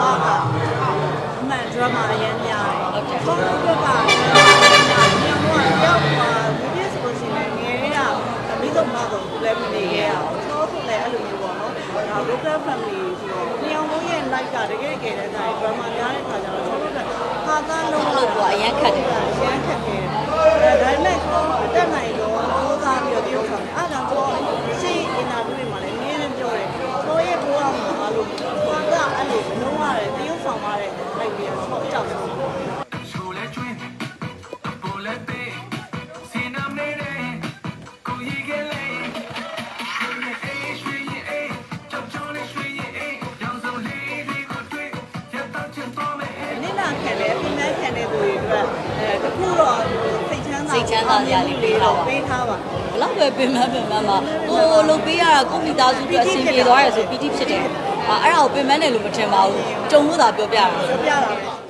ဝကအမှန် drama အရင်များတယ်ဟုတ်တယ်ကောင်းလို့ပြောပါမြန်မောကရောက်သွား video ဆိုလို့ရှိရင်ငယ်ရအမိဆုံးမတော့ကိုလည်းမနေခဲ့ရအောင်ကျွန်တော်ဆိုလည်းအဲ့လိုမျိုးပေါ့နော်ဒါ local family ဆိုတော့မြန်မောရဲ့ life ကတကယ်ကယ်တဲ့အခါ drama များတဲ့အခါကျတော့ကျွန်တော်ကဟာသားလုံးလို့ပေါ့အရင်ခက်တယ်အရင်ခက်တယ်ဒါပေမဲ့အတက်နိုင်တော့စူးစမ်းပြီးတော့ပြောဆောင်တယ် စိတ်ချမ်းသာစရာလေးပေးတော့ပါပေးထားပါဘလောက်ပဲပင်မပင်မမှာကိုယ်လုပ်ပေးရတာကိုမိသားစုအတွက်အဆင်ပြေသွားရဆိုပီတိဖြစ်တယ်အဲ့ဒါကိုပင်မနဲ့လို့မထင်ပါဘူးကြုံလို့သာပြောပြတာပြောပြတာ